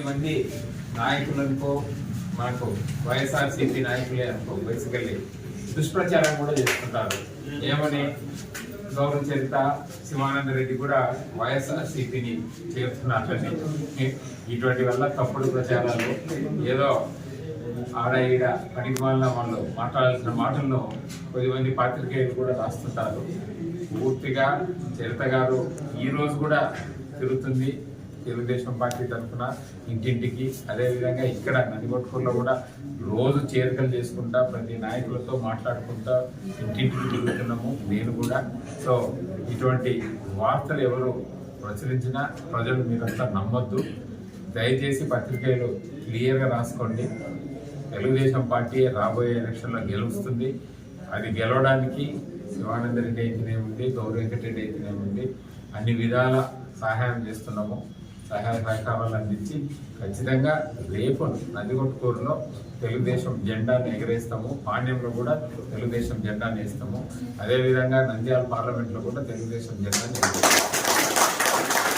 మంది నాయకులనుకో మనకు వైఎస్ఆర్సీపీ నాయకులే అనుకో బేసికల్లీ దుష్ప్రచారం కూడా చేస్తుంటారు. ఏమని? గౌరవ చరిత శివానంద రెడ్డి కూడా వైఎస్ఆర్సీపీని చేరుతున్నారని ఇటువంటి వల్ల తప్పుడు ప్రచారాలు ఏదో ఆడ ఈడ పనికి వాళ్ళ వాళ్ళు మాట్లాడాల్సిన మాటలను కొద్దిమంది పాత్రికేయులు కూడా రాస్తుంటారు. పూర్తిగా చరిత గారు ఈరోజు కూడా తిరుగుతుంది. తెలుగుదేశం పార్టీ తరఫున ఇంటింటికి అదేవిధంగా ఇక్కడ నందికొట్కూరులో కూడా రోజు చేరికలు చేసుకుంటా ప్రతి నాయకులతో మాట్లాడుకుంటా ఇంటింటికి తిరుగుతున్నాము నేను కూడా. సో ఇటువంటి వార్తలు ఎవరు ప్రచురించినా ప్రజలు మీరంతా నమ్మొద్దు. దయచేసి పత్రికలు క్లియర్గా రాసుకోండి. తెలుగుదేశం పార్టీ రాబోయే ఎలక్షన్లో గెలుస్తుంది. అది గెలవడానికి శివానంద రెడ్డి అయితేనేముంది గౌరవ వెంకటరెడ్డి అయితేనేముంది అన్ని విధాల సహాయం చేస్తున్నాము. సహాయ సహకారాలు అందించి ఖచ్చితంగా రేపు నందికొట్కూరులో తెలుగుదేశం జెండాను ఎగరేస్తాము. పాండ్యంలో కూడా తెలుగుదేశం జెండాను వేస్తాము. అదేవిధంగా నంద్యాల పార్లమెంట్లో కూడా తెలుగుదేశం జెండాను ఎగరేస్తాము.